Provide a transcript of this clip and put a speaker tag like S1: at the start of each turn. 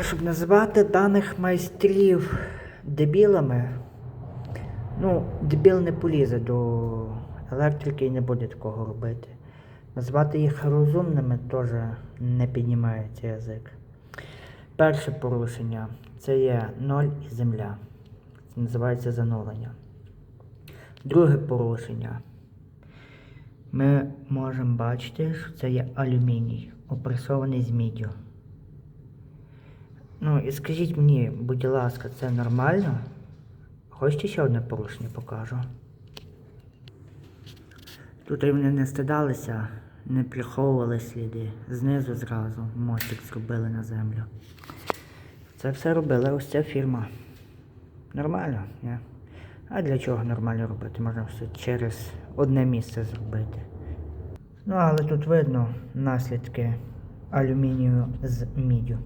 S1: Щоб називати даних майстрів дебілами, ну, дебіл не полізе до електрики і не буде такого робити. Назвати їх розумними теж не піднімається язик. Перше порушення це є ноль і земля. Це називається занулення. Друге порушення. Ми можемо бачити, що це є алюміній, опресований з міддю. Ну і скажіть мені, будь ласка, це нормально? Хочете ще одне порушення покажу? Тут вони не стидалися, не приховували сліди. Знизу зразу мостик зробили на землю. Це все робила ось ця фірма. Нормально, ні? А для чого нормально робити? Можна все через одне місце зробити. Ну, але тут видно наслідки алюмінію з міддю.